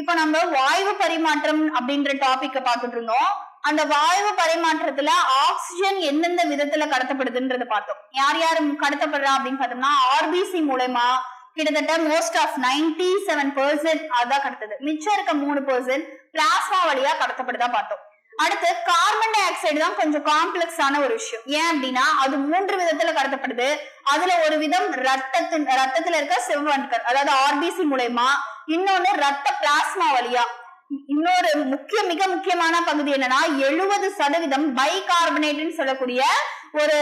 இப்போ நம்ம வாயு பரிமாற்றம் அப்படின்ற டாபிக் பார்த்துட்டு இருந்தோம். அந்த வாயு பரிமாற்றத்துல ஆக்சிஜன் எந்தெந்த விதத்துல கடத்தப்படுதுன்றத பார்த்தோம். யார் யார் கடத்தப்படுறா அப்படின்னு பார்த்தோம்னா ஆர்பிசி மூலயமா கிட்டத்தட்ட most of ninety seven percent அதான் கடத்துது. மிச்சம் இருக்க மூணு பர்சன்ட் பிளாஸ்மா வழியா கடத்தப்படுதா பார்த்தோம். அடுத்து கார்பன் டை ஆக்சைடு தான் கொஞ்சம் காம்ப்ளெக்ஸான ஒரு விஷயம். ஏன் அப்படின்னா அது மூன்று விதத்துல கடத்தப்படுது. அதுல ஒரு விதம் ரத்தத்தின் ரத்தத்துல இருக்க சிவவன்கர் அதாவது ஆர்பிசி மூலயமா இன்னொன்னு ரத்த பிளாஸ்மா வழியா. இன்னொரு முக்கிய மிக முக்கியமான பகுதி என்னன்னா எழுபது சதவீதம் பைகார்பனேட்னு சொல்லக்கூடிய ஒரு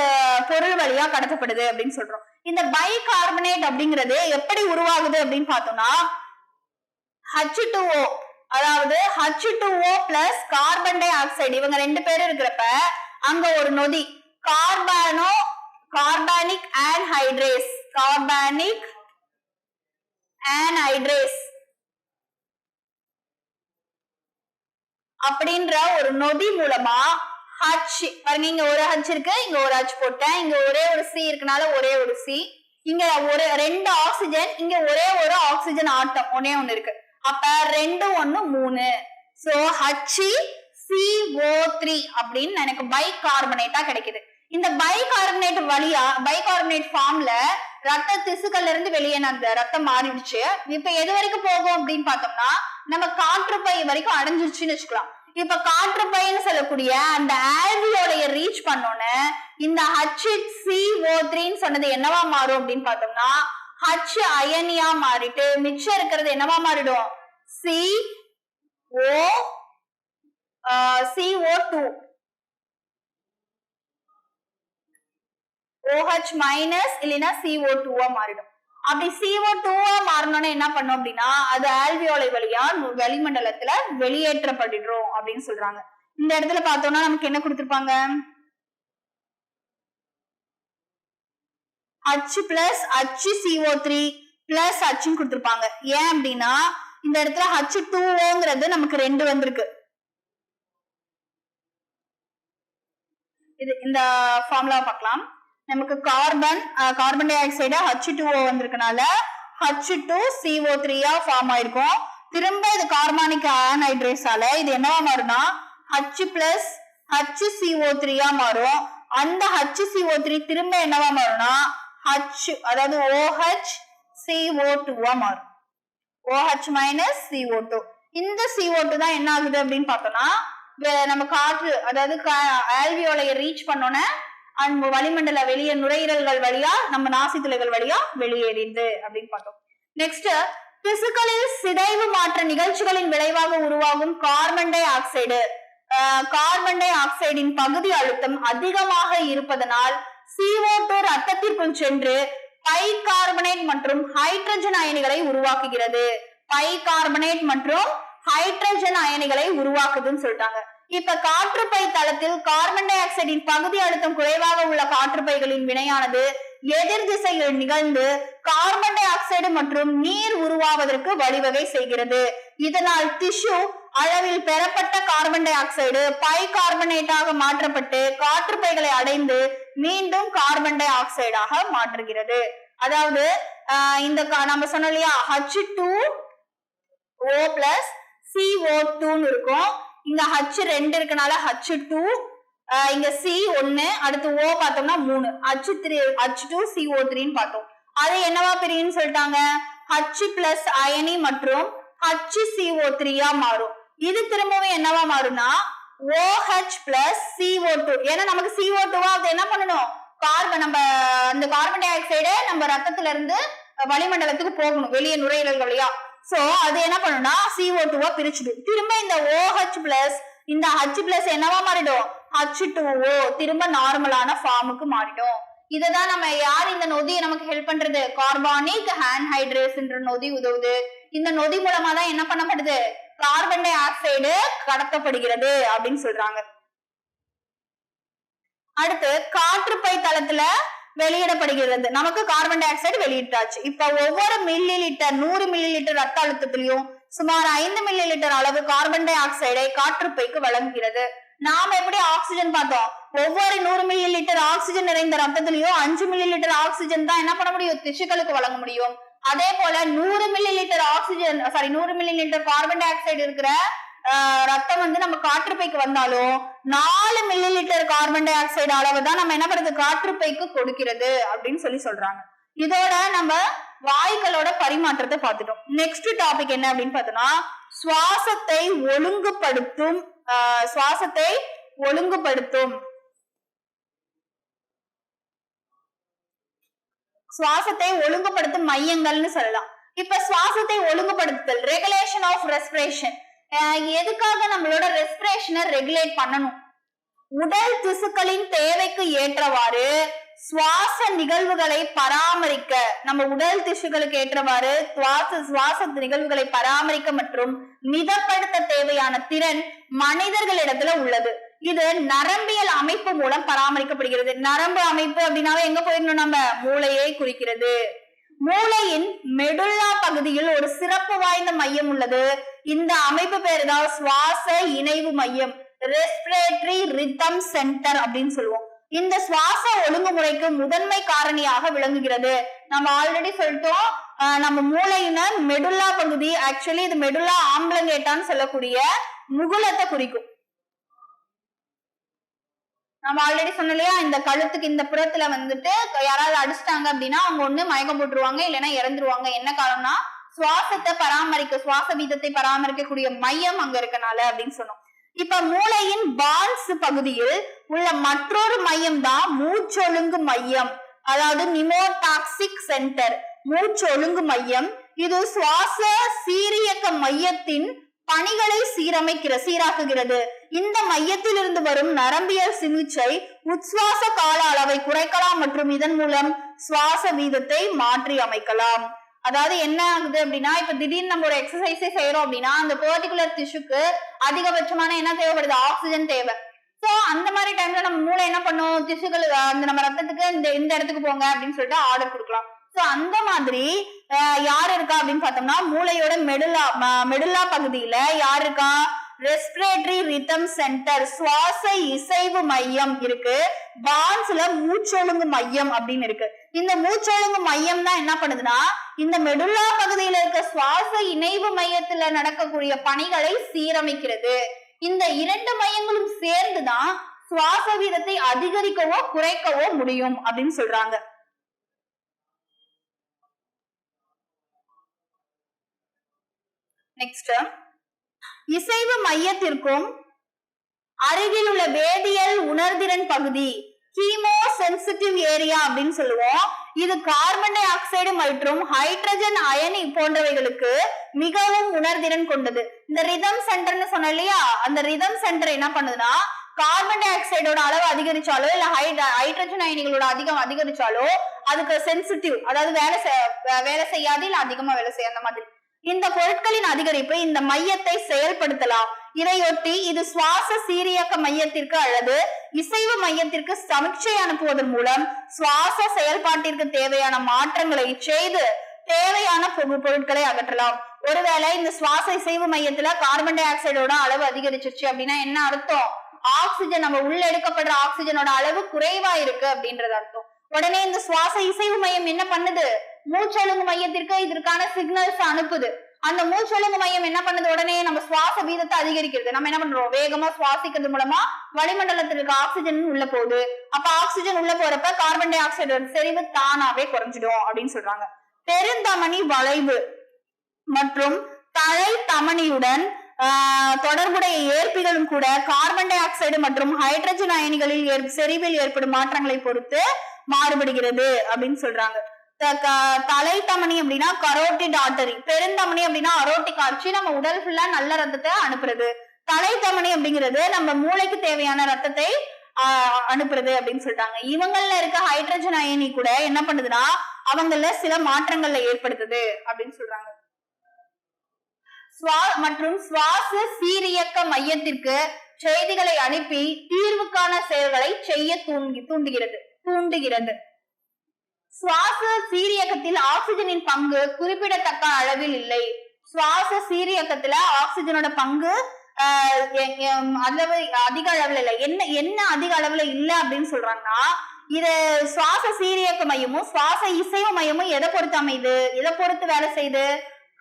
பொருள் வழியா கடத்தப்படுது அப்படின்னு சொல்றோம். இந்த பைகார்பனேட் அப்படிங்கிறது எப்படி உருவாகுது அப்படின்னு பார்த்தோம்னா ஹச் டூ ஓ அதாவது H two O plus carbon dioxide இவங்க ரெண்டு பேரும் இருக்கிறப்ப அங்க ஒரு நொதி கார்பானோ கார்பானிக் ஆன்ஹைட்ரேஸ் கார்பானிக் ஆன்ஹைட்ரேஸ் அப்படின்ற ஒரு நொதி மூலமா ஹச் பாருங்க இங்க ஒரு ஹச் இருக்கு இங்க ஒரு ஹச் போட்டேன். இங்க ஒரே ஒரு சி இருக்கனால ஒரே ஒரு சி இங்க ஒரு ரெண்டு ஆக்சிஜன் இங்க ஒரே ஒரு ஆக்சிஜன் ஆட்டம் ஒன்னே ஒண்ணு இருக்கு. அப்ப ரெண்டு ஒண்ணு மூணு. சோ ஹச்சி சிஓ த்ரீ அப்படின்னு எனக்கு பை கார்பனேட்டா கிடைக்குது. இந்த பை கார்பனேட் வழியா பை கார்பனேட் ஃபார்ம்ல ரத்த திசுக்கள்ல இருந்து வெளியே அந்த ரத்தம் மாறிடுச்சு. இப்ப எது வரைக்கும் போகும் அப்படின்னு பார்த்தோம்னா நம்ம காற்றுப்பை வரைக்கும் அடைஞ்சிருச்சுன்னு வச்சுக்கலாம். இப்ப காற்றுப்பைன்னு சொல்லக்கூடிய அந்த ஆல்வியோடைய ரீச் பண்ணோன்னு இந்த ஹச் சி ஓ த்ரீன்னு சொன்னது என்னவா மாறும் அப்படின்னு பார்த்தோம்னா ஹச் அயனியா மாறிட்டு மிச்சம் இருக்கிறது என்னவா மாறிடும்? C O CO two OH minus இல்லைன்னா CO2 டூவா மாறிடும். அப்படி சிஓ டூவா மாறணும்னா என்ன பண்ணும் அப்படின்னா அது ஆல்வியோலை வழியா நு- வளிமண்டலத்துல வெளியேற்றப்பட்டுடும் அப்படின்னு சொல்றாங்க. இந்த இடத்துல பார்த்தோம்னா நமக்கு என்ன கொடுத்துருப்பாங்க? அச்சு பிளஸ் அச்சு சிஓ த்ரீ பிளஸ் ஹச்சுன்னு கொடுத்துருப்பாங்க. ஏன் அப்படின்னா இந்த இடத்துல H டூங்கிறது நமக்கு ரெண்டு வந்திருக்கு. இது இந்த ஃபார்முலா பார்க்கலாம். நமக்கு carbon carbon dioxide H two O வந்திருக்கனால H two CO த்ரீயா ஃபார்ம் ஆயிருக்கும். திரும்ப இது கார்பானிக் ஆன்ஹைட்ரேஸால இது என்னவா மாறும்னா ஹச் பிளஸ் ஹச் சிஓ த்ரீயா மாறும். அந்த ஹச் சிஓ த்ரீ திரும்ப என்னவா மாறும்னா ஹச் அதாவது ஓஹெச் சிஓ டூவா மாறும். ஓஹெச் மைனஸ் சிஓ டூ இந்த சிஓ டூ தான் என்ன ஆகுது அப்படின்னு பார்த்தோம்னா வே- நம்ம காற்று அதாவது ஆல்வியோலைய ரீச் பண்ணோன்னே அன்பு வளிமண்டல வெளியே நுரையீரல்கள் வழியா நம்ம நாசித்துளைகள் வழியா வெளியேறிது அப்படின்னு பார்த்தோம். நெக்ஸ்ட் திசுக்களில் சிதைவு மாற்ற நிகழ்ச்சிகளின் விளைவாக உருவாகும் கார்பன் டை ஆக்சைடு கார்பன் டை ஆக்சைடின் பகுதி அழுத்தம் அதிகமாக இருப்பதனால் CO2 ரத்தத்திற்குள் சென்று பை கார்பனேட் மற்றும் ஹைட்ரஜன் அயனிகளை உருவாக்குகிறது. பை கார்பனேட் மற்றும் ஹைட்ரஜன் அயனிகளை உருவாக்குதுன்னு சொல்லிட்டாங்க. இப்ப காற்றுப்பை தளத்தில் கார்பன் டை ஆக்சைடின் பகுதி அழுத்தம் குறைவாக உள்ள காற்றுப்பைகளின் வினையானது எதிர் திசையில் நிகழ்ந்து கார்பன் டை ஆக்சைடு மற்றும் நீர் உருவாவதற்கு வழிவகை செய்கிறது. இதனால் திஷு அளவில் பெறப்பட்ட கார்பன் டை ஆக்சைடு பை கார்பனேட்டாக மாற்றப்பட்டு காற்றுப்பைகளை அடைந்து மீண்டும் கார்பன் டை ஆக்சைடாக மாற்றுகிறது. அதாவது ஆஹ் இந்த கா- நம்ம சொன்னோம் இல்லையா H two O plus CO டூன்னு இருக்கும். இங்க ஹச் ரெண்டு இருக்கனால ஹச் டூ இங்க சி ஒன்னு அடுத்து ஓ பார்த்தோம்னா மூணு. H three H two CO த்ரீன்னு பார்த்தோம். அது என்னவா பிரியும்னு சொல்லிட்டாங்க? ஹச் பிளஸ் அயனி மற்றும் ஹச் சிஓ த்ரீயா மாறும். இது திரும்பவும் என்னவா மாறும்னா ஓஹெச் பிளஸ் சிஓ டூ ஏன்னா நமக்கு சிஓ டூவா அது என்ன பண்ணணும்? கார்பன் நம்ம அந்த கார்பன் டை ஆக்சைடு நம்ம ரத்தத்துல இருந்து வளிமண்டலத்துக்கு போகணும். வெளியே நுரையீரல் வழியா. சோ அது என்ன பண்ணும்னா சிஓ டூவா பிரிச்சுடும். திரும்ப இந்த ஓஹெச் பிளஸ் இந்த ஹச் பிளஸ் என்னவா மாறிடும்? ஹச் டூ ஓ திரும்ப நார்மலான ஃபார்முக்கு மாறிடும். இதுதான் நம்ம யார் இந்த நொதியை நமக்கு ஹெல்ப் பண்றது? கார்பானிக் ஹைட்ரேஸ்ன்ற நொதி உதவுது. இந்த நொதி மூலமா தான் என்ன பண்ணப்படுது? கார்பன் டை ஆக்சைடு கடத்தப்படுகிறது அப்படின்னு சொல்றாங்க. அடுத்து காற்றுப்பை தளத்துல வெளியிடப்படுகிறது. நமக்கு கார்பன் டை ஆக்சைடு வெளியிட்டாச்சு. இப்ப ஒவ்வொரு மில்லி லிட்டர் நூறு மில்லி லிட்டர் ரத்த அழுத்தத்திலையும் சுமார் ஐந்து மில்லி லிட்டர் அளவு கார்பன் டை ஆக்சைடை காற்றுப்பைக்கு வழங்குகிறது. நாம எப்படி ஆக்சிஜன் பார்த்தோம்? ஒவ்வொரு நூறு மில்லி லிட்டர் ஆக்சிஜன் நிறைந்த ரத்தத்திலையும் அஞ்சு மில்லி லிட்டர் ஆக்சிஜன் தான் என்ன பண்ண முடியும்? திசுக்களுக்கு வழங்க முடியும். அதே போல நூறு மில்லி லிட்டர் ஆக்சிஜன் சாரி நூறு millilitre carbon dioxide இருக்கிற ரத்தம் வந்து நம்ம காற்றுப்பைக்கு வந்தாலும் நாலு millilitre carbon dioxide அளவு தான் நம்ம என்ன பண்றது? காற்றுப்பைக்கு கொடுக்கிறது அப்படின்னு சொல்லி சொல்றாங்க. இதோட நம்ம வாய்களோட பரிமாற்றத்தை பார்த்துட்டோம். நெக்ஸ்ட் டாபிக் என்ன அப்படின்னு பார்த்தோம்னா சுவாசத்தை ஒழுங்குபடுத்தும் ஆஹ், சுவாசத்தை ஒழுங்குபடுத்தும். சுவாசத்தை ஒழுங்குபடுத்தும் மையங்கள்னு சொல்லலாம். இப்ப சுவாசத்தை ஒழுங்குபடுத்துதல் ரெகுலேஷன் ஆஃப் ரெஸ்பிரேஷன் எதுக்காக நம்மளோட ரெஸ்பிரேஷனை ரெகுலேட் பண்ணணும்? உடல் திசுக்களின் தேவைக்கு ஏற்றவாறு சுவாச நிகழ்வுகளை பராமரிக்க நம்ம உடல் திசுகளுக்கு ஏற்றவாறு சுவாச சுவாச நிகழ்வுகளை பராமரிக்க மற்றும் மிதப்படுத்த தேவையான திறன் மனிதர்களிடத்துல உள்ளது. இது நரம்பியல் அமைப்பு மூலம் பராமரிக்கப்படுகிறது. நரம்பு அமைப்பு அப்படின்னாவே எங்க போயிடணும் நம்ம? மூளையை குறிக்கிறது. மூளையின் மெடுல்லா பகுதியில் ஒரு சிறப்பு வாய்ந்த மையம் உள்ளது. இந்த அமைப்பு பேர் தான் சுவாச இணைவு மையம். ரெஸ்பிரேட்டரி ரிதம் சென்டர் அப்படின்னு சொல்லுவோம். இந்த சுவாச ஒழுங்குமுறைக்கு முதன்மை காரணியாக விளங்குகிறது. நம்ம ஆல்ரெடி சொல்லிட்டோம். ஆஹ் நம்ம மூளையின மெடுல்லா பகுதி ஆக்சுவலி இது மெடுல்லா ஆம்பளங்கேட்டான்னு சொல்லக்கூடிய முகுலத்தை குறிக்கும். நம்ம ஆல்ரெடி சொன்னோம் இல்லையா? இந்த கழுத்துக்கு இந்த புறத்துல வந்துட்டு யாராவது அடிச்சிட்டாங்க அப்படின்னா அவங்க ஒண்ணு மயக்கம் போட்டுருவாங்க இல்லைன்னா இறந்துருவாங்க. என்ன காரணம்னா சுவாசத்தை பராமரிக்க சுவாச வீதத்தை பராமரிக்கக்கூடிய மையம் அங்க இருக்கனால அப்படின்னு சொன்னோம். இப்ப மூளையின் பால்ஸ் பகுதியில் உள்ள மற்றொரு மையம் தான் மூச்சொழுங்கு மையம். அதாவது நிமோடாக்சிக் சென்டர் மூச்சொழுங்கு மையம். இது சுவாச சீரியக்க மையத்தின் பணிகளை சீரமைக்கிற சீராக்குகிறது. இந்த மையத்திலிருந்து வரும் நரம்பியல் சிகிச்சை உச்சுவாச கால அளவை குறைக்கலாம் மற்றும் இதன் மூலம் சுவாச வீதத்தை மாற்றி அமைக்கலாம். அதாவது என்ன ஆகுது அப்படின்னா இப்ப திடீர்னு நம்ம ஒரு எக்ஸசைஸே செய்யறோம் அப்படின்னா அந்த பர்டிகுலர் திஷுக்கு அதிகபட்சமான என்ன தேவைப்படுது? ஆக்சிஜன் தேவை. சோ அந்த மாதிரி டைம்ல நம்ம மூளை என்ன பண்ணும்? திசுகள் அந்த நம்ம ரத்தத்துக்கு இந்த இந்த இடத்துக்கு போங்க அப்படின்னு சொல்லிட்டு ஆர்டர் கொடுக்கலாம். சோ அந்த மாதிரி யார் இருக்கா அப்படின்னு பார்த்தோம்னா மூளையோட மெடுலா மெடுலா பகுதியில யார் இருக்கா? ரெஸ்பிரேட்டரி ரிதம் சென்டர் சுவாச இசைவு மையம் இருக்கு. பான்ஸ்ல மூச்சொழுங்கு மையம் அப்படின்னு இருக்கு. இந்த மூச்சொழுங்கு மையம் தான் என்ன பண்ணுதுன்னா இந்த மெடுல்லா பகுதியில இருக்க சுவாச இணைவு மையத்துல நடக்கக்கூடிய பணிகளை சீரமைக்கிறது. இந்த இரண்டு மையங்களும் சேர்ந்துதான் சுவாச வீதத்தை அதிகரிக்கவோ குறைக்கவோ முடியும் அப்படின்னு சொல்றாங்க. நெக்ஸ்ட் இசைவு மையத்திற்கும் அருகில் உள்ள வேதியியல் உணர்திறன் பகுதி கீமோ சென்சிட்டிவ் ஏரியா அப்படின்னு சொல்லுவோம். இது கார்பன் டை ஆக்சைடு மற்றும் ஹைட்ரஜன் அயனி போன்றவைகளுக்கு மிகவும் உணர்திறன் கொண்டது. இந்த ரிதம் சென்டர்னு சொன்ன இல்லையா? அந்த ரிதம் சென்டர் என்ன பண்ணுதுன்னா கார்பன் டை ஆக்சைடோட அளவு அதிகரிச்சாலோ இல்ல ஹைட்ரஜன் அயனிகளோட அதிகம் அதிகரிச்சாலோ அதுக்கு சென்சிட்டிவ் அதாவது வேலை வேலை செய்யாது இல்ல அதிகமா வேலை செய்ய அந்த மாதிரி. இந்த பொருட்களின் அதிகரிப்பு இந்த மையத்தை செயல்படுத்தலாம். இதையொட்டி இது சுவாச சீரியக்க மையத்திற்கு அல்லது இசைவு மையத்திற்கு சமிக்சை அனுப்புவதன் மூலம் சுவாச செயல்பாட்டிற்கு தேவையான மாற்றங்களை செய்து தேவையான பொருட்களை அகற்றலாம். ஒருவேளை இந்த சுவாச இசைவு மையத்துல கார்பன் டை ஆக்சைடோட அளவு அதிகரிச்சிருச்சு அப்படின்னா என்ன அர்த்தம்? ஆக்சிஜன் நம்ம உள்ள எடுக்கப்படுற ஆக்சிஜனோட அளவு குறைவா இருக்கு அப்படின்றது அர்த்தம். உடனே இந்த சுவாச இசைவு மையம் என்ன பண்ணுது? மூச்சொழுங்கு மையத்திற்கு இதற்கான சிக்னல்ஸ் அனுப்புது. அந்த மூச்சொழுங்கு மையம் என்ன பண்ணுது? உடனே நம்ம சுவாச வீதத்தை அதிகரிக்கிறது. நம்ம என்ன பண்றோம்? வேகமா சுவாசிக்கிறது மூலமா வளிமண்டலத்தில் இருக்க ஆக்சிஜன் உள்ள போகுது. அப்ப ஆக்சிஜன் உள்ள போறப்ப கார்பன் டை ஆக்சைடு செறிவு தானாவே குறைஞ்சிடும் அப்படின்னு சொல்றாங்க. பெருந்தமணி வளைவு மற்றும் தலை தமனியுடன் ஆஹ், தொடர்புடைய ஏற்பிகளும் கூட கார்பன் டை ஆக்சைடு மற்றும் ஹைட்ரஜன் அயனிகளில் செறிவில் ஏற்படும் மாற்றங்களை பொறுத்து மாறுபடுகிறது அப்படின்னு சொல்றாங்க. தலை தமனி அப்படின்னா கரோட்டிட் ஆர்டரி பெருந்தமனி அப்படின்னா அரோட்டிக் ஆட்சி நம்ம உடல் ஃபுல்லா நல்ல ரத்தத்தை அனுப்புறது. தலை தமனி அப்படிங்கிறது நம்ம மூளைக்கு தேவையான ரத்தத்தை அனுப்புறது அப்படின்னு சொல்லிட்டாங்க இவங்கள்ல இருக்க ஹைட்ரஜன் அயனி கூட என்ன பண்ணுதுன்னா அவங்கள சில மாற்றங்களை ஏற்படுத்துது அப்படின்னு சொல்றாங்க. சுவா மற்றும் சுவாச சீரியக்க மையத்திற்கு செய்திகளை அனுப்பி தீர்வுக்கான செயல்களை செய்ய தூண்டி தூண்டுகிறது தூண்டுகிறது. சுவாச சீரியக்கத்தில் ஆக்சிஜனின் பங்கு குறிப்பிடத்தக்க அளவில் இல்லை. சுவாச சீரியக்கத்துல ஆக்சிஜனோட பங்கு ஆஹ் அளவு அதிக அளவுல இல்லை. என்ன என்ன அதிக அளவுல இல்லை அப்படின்னு சொல்றாங்கன்னா இது சுவாச சீரியக்க மையமும் சுவாச இசைவு மையமும் எதை பொறுத்து அமையுது? எதை பொறுத்து வேலை செய்யுது?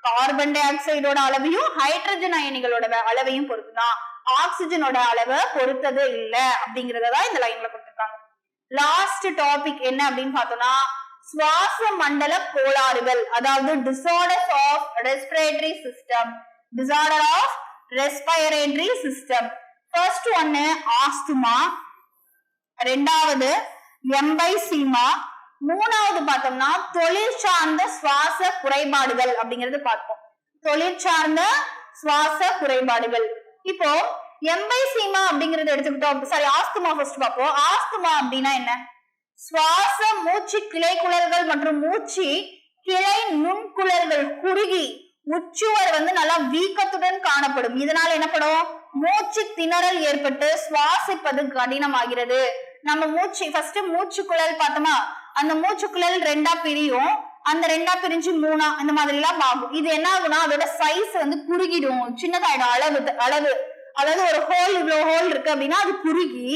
கார்பன் டை ஆக்சைடோட அளவையும் ஹைட்ரஜன் அயனிகளோட அளவையும் பொறுத்துதான் ஆக்சிஜனோட அளவை பொறுத்தது இல்லை அப்படிங்கறத தான் இந்த லைன்ல கொடுத்துருக்காங்க. லாஸ்ட் டாபிக் என்ன அப்படின்னு பார்த்தோம்னா சுவாச மண்டல கோளாறுகள் அதாவது disorders of respiratory system disorder of respiratory system first ஒன்னு ஆஸ்துமா ரெண்டாவது எம்பைசீமா மூணாவது பார்த்தோம்னா தொழில் சார்ந்த சுவாச குறைபாடுகள் அப்படிங்கறது பார்ப்போம். தொழில் சார்ந்த சுவாச குறைபாடுகள். இப்போ எம்பைசீமா அப்படிங்கறத எடுத்துக்கிட்டோம். சாரி ஆஸ்துமா ஃபர்ஸ்ட் பார்ப்போம். ஆஸ்துமா அப்படின்னா என்ன? சுவாச மூச்சு கிளை குழல்கள் மற்றும் மூச்சு கிளை நுண்குழல்கள் குறுகி உச்சுவர் வந்து நல்லா வீக்கத்துடன் காணப்படும். இதனால என்னப்படும் மூச்சு திணறல் ஏற்பட்டு சுவாசிப்பது கடினமாகிறது. நம்ம மூச்சு ஃபர்ஸ்ட் மூச்சு குழல் பார்த்தோமா? அந்த மூச்சு குழல் ரெண்டா பிரியும். அந்த ரெண்டா பிரிஞ்சு மூணா அந்த மாதிரி எல்லாம் ஆகும். இது என்ன ஆகும்னா அதோட சைஸ் வந்து குறுகிடும். சின்னதாயிடும். அளவு அளவு. அதாவது ஒரு ஹோல் இவ்வளவு ஹோல் இருக்கு அப்படின்னா அது குறுகி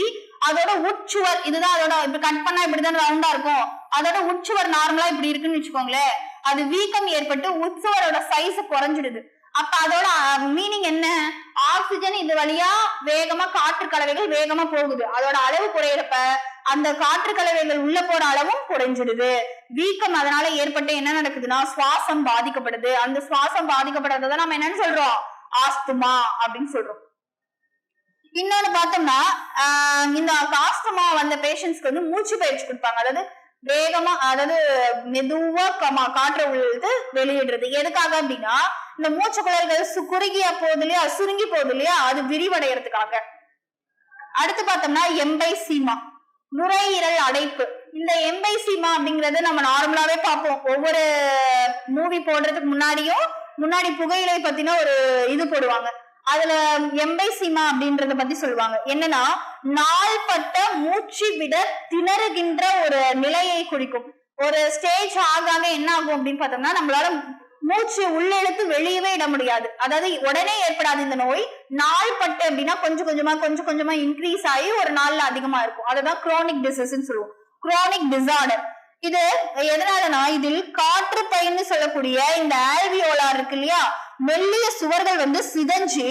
அதோட உட்சுவர் இதுதான் அதோட இப்படி கட் பண்ணா இப்படிதான் ரவுண்டா இருக்கும். அதோட உட்சுவர் நார்மலா இப்படி இருக்குன்னு வச்சுக்கோங்களேன். அது வீக்கம் ஏற்பட்டு உட்சுவரோட சைஸ் குறைஞ்சிடுது. அப்ப அதோட மீனிங் என்ன? ஆக்சிஜன் இது வழியா வேகமா காற்று கலவைகள் வேகமா போகுது. அதோட அளவு குறையிறப்ப அந்த காற்று கலவைகள் உள்ள போற அளவும் குறைஞ்சிடுது. வீக்கம் அதனால ஏற்பட்டு என்ன நடக்குதுன்னா சுவாசம் பாதிக்கப்படுது. அந்த சுவாசம் பாதிக்கப்படுறதை நம்ம என்னன்னு சொல்றோம்? ஆஸ்துமா அப்படின்னு சொல்றோம். இன்னொன்னு பார்த்தோம்னா இந்த காஸ்டமா வந்த பேஷண்ட்ஸ்க்கு வந்து மூச்சு பயிற்சி கொடுப்பாங்க. அதாவது வேகமா அதாவது மெதுவா கமா காற்றை உள்ளது வெளியிடுறது. எதுக்காக அப்படின்னா இந்த மூச்சு குழல்கள் சு- குறுகிய போகுது இல்லையா சுருங்கி போகுது இல்லையா அது விரிவடைகிறதுக்காக அடுத்து பார்த்தோம்னா எம்பைசீமா நுரையீரல் அடைப்பு. இந்த எம்பைசீமா அப்படிங்கறது நம்ம நார்மலாவே பார்ப்போம். ஒவ்வொரு மூவி போடுறதுக்கு முன்னாடியும் முன்னாடி புகையிலை பத்தின ஒரு இது போடுவாங்க. அதுல எம்பைசீமா அப்படின்றத பத்தி சொல்லுவாங்க. என்னன்னா நாள்பட்ட மூச்சு விட திணறுகின்ற ஒரு நிலையை குறிக்கும். ஒரு ஸ்டேஜ் ஆகாம என்ன ஆகும் அப்படின்னு பார்த்தோம்னா நம்மளால மூச்சு உள்ளெழுத்து வெளியவே இட முடியாது. அதாவது உடனே ஏற்படாது இந்த நோய் நாள் பட்டு அப்படின்னா கொஞ்சம் கொஞ்சமா கொஞ்சம் கொஞ்சமா இன்க்ரீஸ் ஆகி ஒரு நாள்ல அதிகமா இருக்கும். அதுதான் குரோனிக் டிசீஸ்ன்னு சொல்லுவோம். குரோனிக் டிசார்டர் இது எதனாலனா இதில் காற்று பைன்னு சொல்லக்கூடிய இந்த ஆல்வியோலா இருக்கு இல்லையா? மெல்லிய சுவர்கள் வந்து சிதஞ்சு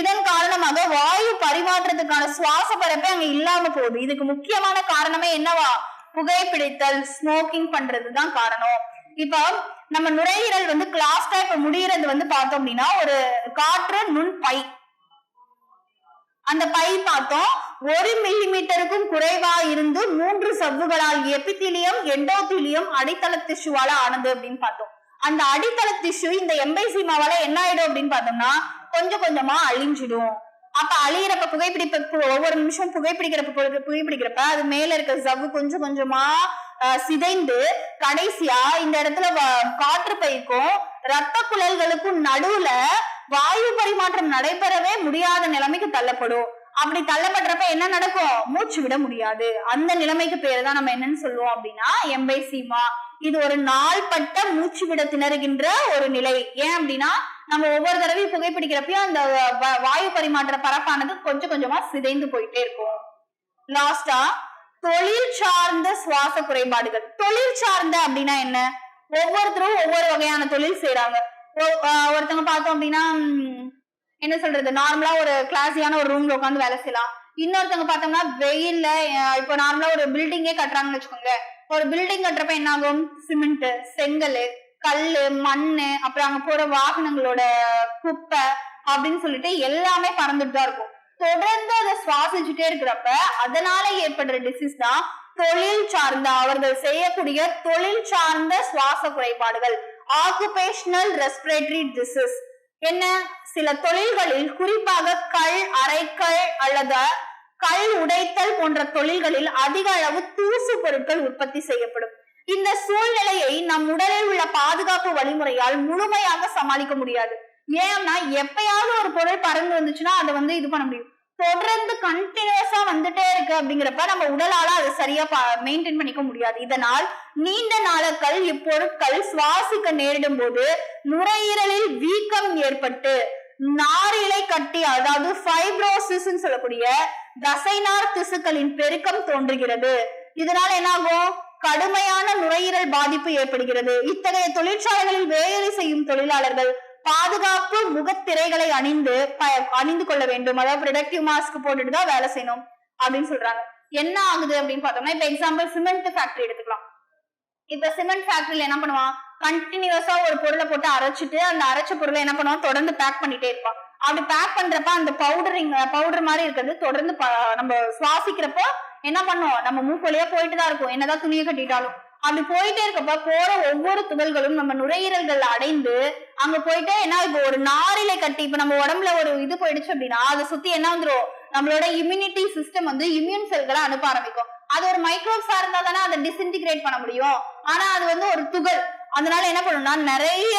இதன் காரணமாக வாயு பரிமாற்றத்துக்கான சுவாச பரப்பே அங்க இல்லாம போகுது. இதுக்கு முக்கியமான காரணமே என்னவா? புகைப்பிடித்தல் ஸ்மோக்கிங் பண்றதுதான் காரணம். இப்போ நம்ம நுரையீரல் வந்து கிளாஸ்டா இப்ப முடியறது வந்து பார்த்தோம் அப்படின்னா ஒரு காற்று நுண் பை. அந்த பை பார்த்தோம். ஒரு மில்லிமீட்டருக்கும் குறைவா இருந்து மூன்று சவ்வுகளால் எபித்திலியம் எண்டோத்திலியம் அடித்தள திசுவால ஆனது அப்படின்னு பார்த்தோம். அந்த அடித்தள திசு இந்த எம்பைசீமாவால என்ன ஆயிடும் அப்படின்னு பார்த்தோம்னா கொஞ்சம் கொஞ்சமா அழிஞ்சிடும். அப்ப அழியிறப்ப புகைப்பிடிப்ப ஒவ்வொரு நிமிஷம் புகைப்பிடிக்கிறப்ப புகை- புகைப்பிடிக்கிறப்ப அது மேல இருக்க சவ்வு கொஞ்சம் கொஞ்சமா அஹ், சிதைந்து கடைசியா இந்த இடத்துல காற்று பைக்கும் ரத்த குழல்களுக்கும் நடுவுல வாயு பரிமாற்றம் நடைபெறவே முடியாத நிலைமைக்கு தள்ளப்படும். அப்படி தள்ளப்படுறப்ப என்ன நடக்கும்? மூச்சு விட முடியாது. அந்த நிலைமைக்கு பேரு தான் நம்ம என்னன்னு சொல்லுவோம் அப்படின்னா எம்பைசீமா இது ஒரு நாள்பட்ட மூச்சு விட திணறுகின்ற ஒரு நிலை. ஏன் அப்படின்னா நம்ம ஒவ்வொரு தடவையும் புகைப்பிடிக்கிறப்பயும் அந்த வ- வாயு பரிமாற்ற பரப்பானது கொஞ்சம் கொஞ்சமா சிதைந்து போயிட்டே இருக்கும். லாஸ்டா தொழில் சார்ந்த சுவாச குறைபாடுகள். தொழில் சார்ந்த அப்படின்னா என்ன? ஒவ்வொருத்தரும் ஒவ்வொரு வகையான தொழில் செய்யறாங்க ஒருத்தவங்க பார்த்தோம் அப்படின்னா என்ன சொல்றது? நார்மலா ஒரு கிளாஸியான ஒரு ரூம்ல உட்காந்து வேலை செய்யலாம். இன்னொருத்தவங்க பார்த்தோம்னா வெயில்ல இப்போ நார்மலா ஒரு பில்டிங்கே கட்டுறாங்கன்னு வச்சுக்கோங்க ஒரு பில்டிங் கட்டுறப்ப என்ன ஆகும்? சிமெண்ட் செங்கல் கல்லு மண்ணு அப்புறம் அங்க போற வாகனங்களோட குப்பை அப்படின்னு சொல்லிட்டு எல்லாமே பறந்துட்டு தான் இருக்கும். தொடர்ந்து அதை சுவாசிச்சுட்டே இருக்கிறப்ப அதனால ஏற்படுற டிசீஸ் தான் தொழில் சார்ந்த அவர்கள் செய்யக்கூடிய தொழில் சார்ந்த சுவாச குறைபாடுகள். ஆக்குபேஷனல் ரெஸ்பிரேட்டரி டிசீஸ் என்ன? சில தொழில்களில் குறிப்பாக கல் அரைக்கல் அல்லது கல் உடைத்தல் போன்ற தொழில்களில் அதிக அளவு தூசு பொருட்கள் உற்பத்தி செய்யப்படும். இந்த சூழ்நிலையை நம் உடலில் உள்ள பாதுகாப்பு வழிமுறையால் முழுமையாக சமாளிக்க முடியாது. ஏன்னா எப்பயாவது ஒரு பொருள் பறந்து வந்துச்சுன்னா அதை வந்து இது பண்ண முடியும். தொடர்ந்து கண்டினியூஸா வந்துட்டே இருக்கு அப்படிங்கிறப்ப நம்ம உடலால அதை சரியா மெயின்டைன் பண்ணிக்க முடியாது. இதனால் நீண்ட நாளக்கள் இப்பொருட்கள் சுவாசிக்க நேரிடும் போது நுரையீரலில் வீக்கம் ஏற்பட்டு நாரிலை கட்டி அதாவது ஃபைப்ரோசிஸ் சொல்லக்கூடிய தசைநார் திசுக்களின் பெருக்கம் தோன்றுகிறது. இதனால என்ன ஆகும் கடுமையான நுரையீரல் பாதிப்பு ஏற்படுகிறது. இத்தகைய தொழிற்சாலைகளில் வேலை செய்யும் தொழிலாளர்கள் பாதுகாப்பு முகத்திரைகளை அணிந்து ப- அணிந்து கொள்ள வேண்டும். அதாவது ப்ரொடக்டிவ் மாஸ்க் போட்டுட்டு தான் வேலை செய்யணும் அப்படின்னு சொல்றாங்க. என்ன ஆகுது அப்படின்னு பார்த்தோம்னா இப்ப எக்ஸாம்பிள் சிமெண்ட் ஃபேக்டரி எடுத்துக்கலாம். இப்ப சிமெண்ட் ஃபேக்டரியில என்ன பண்ணுவான்? கண்டினியூஸா ஒரு பொருளை போட்டு அரைச்சிட்டு அந்த அரைச்ச பொருளை என்ன பண்ணுவான்? தொடர்ந்து பேக் பண்ணிட்டே இருப்பான். அப்படி பேக் பண்றப்ப அந்த பவுடரிங் பவுடர் மாதிரி இருக்கிறது தொடர்ந்து நம்ம சுவாசிக்கிறப்போ என்ன பண்ணுவோம் நம்ம மூக்கு போயிட்டு தான் இருக்கும். என்னதான் துணியை கட்டிட்டாலும். அப்படி போயிட்டே இருக்கப்ப போற ஒவ்வொரு துகள்களும் நம்ம நுரையீரல்கள் அடைந்து அங்க போயிட்டே என்ன இப்போ ஒரு நாரிலை கட்டி இப்ப நம்ம உடம்புல ஒரு இது போயிடுச்சு அப்படின்னா அதை சுத்தி என்ன வந்துரும்? நம்மளோட இம்யூனிட்டி சிஸ்டம் வந்து இம்யூன் செல்களை அனுப்ப ஆரம்பிக்கும். அது ஒரு மைக்ரோப்ஸா இருந்தா தானே அதை டிஸ்இன்டிகிரேட் பண்ண முடியும். ஆனா அது வந்து ஒரு துகள். அதனால என்ன பண்ணும்னா நிறைய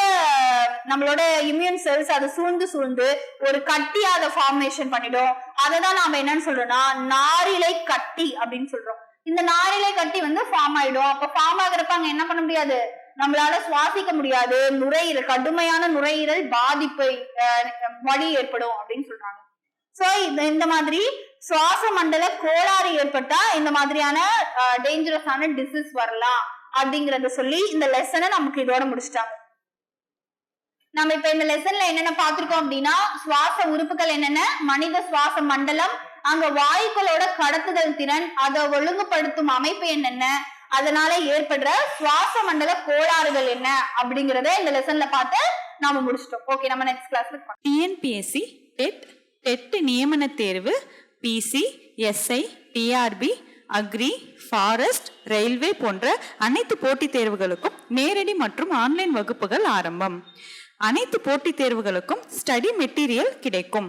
நம்மளோட இம்யூன் செல்ஸ் அதை சூழ்ந்து சூழ்ந்து ஒரு கட்டியா அதை ஃபார்மேஷன் பண்ணிடும். அதை தான் நாம என்னன்னு சொல்றோம்னா நாரிலை கட்டி அப்படின்னு சொல்றோம். இந்த நாரிலை கட்டி வந்து ஃபார்ம் ஆயிடும். அப்ப ஃபார்ம் ஆகுறப்ப அங்க என்ன பண்ண முடியாது? நம்மளால சுவாசிக்க முடியாது. நுரையீரல் கடுமையான நுரையீரல் பாதிப்பை அஹ், ஏற்படும் அப்படின்னு சொல்றாங்க. சோ இந்த இந்த மாதிரி சுவாச மண்டல கோளாறு ஏற்பட்டா இந்த மாதிரியான டேஞ்சரஸான டிசீஸ் வரலாம் அப்படிங்கறத சொல்லி இந்த லெசனை நமக்கு இதோட முடிச்சிட்டாங்க. நம்ம இப்ப இந்த லெசன்ல என்னென்ன பார்த்திருக்கோம் அப்படின்னா சுவாச உறுப்புகள் என்னென்ன? மனித சுவாச மண்டலம் அங்க வாயுக்களோட கடத்துதல் திறன் அதை ஒழுங்குபடுத்தும் அமைப்பு என்னென்ன? அதனால ஏற்படுற சுவாச மண்டல கோளாறுகள் என்ன? அப்படிங்கறத இந்த லெசன்ல பார்த்து நாம முடிச்சிட்டோம். ஓகே நம்ம நெக்ஸ்ட் கிளாஸ்ல டிஎன்பிஎஸ்சி டெட் டெட் நியமன தேர்வு PC SI TRB agri forest railway போன்ற அனைத்து போட்டித் தேர்வுகளுக்கும் நேரடி மற்றும் ஆன்லைன் வகுப்புகள் ஆரம்பம். அனைத்து போட்டித் தேர்வுகளுக்கும் ஸ்டடி மெட்டீரியல் கிடைக்கும்.